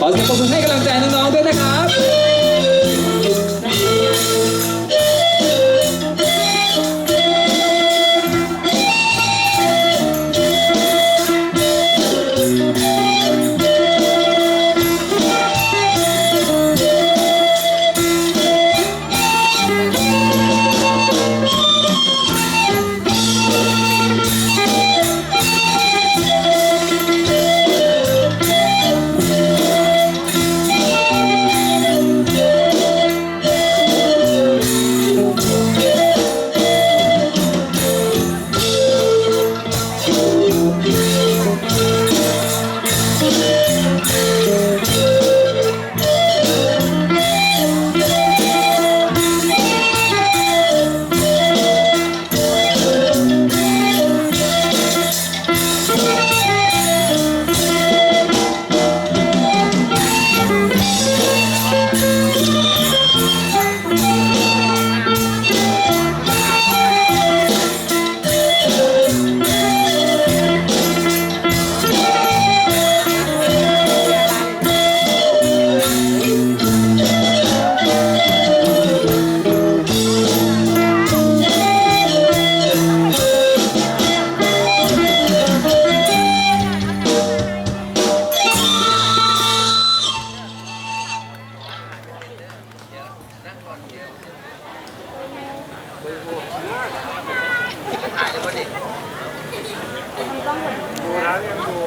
ขอเสียงปรบมือให้กำลังใจน้องๆด้วยนะครับ ดูแล้วยังดู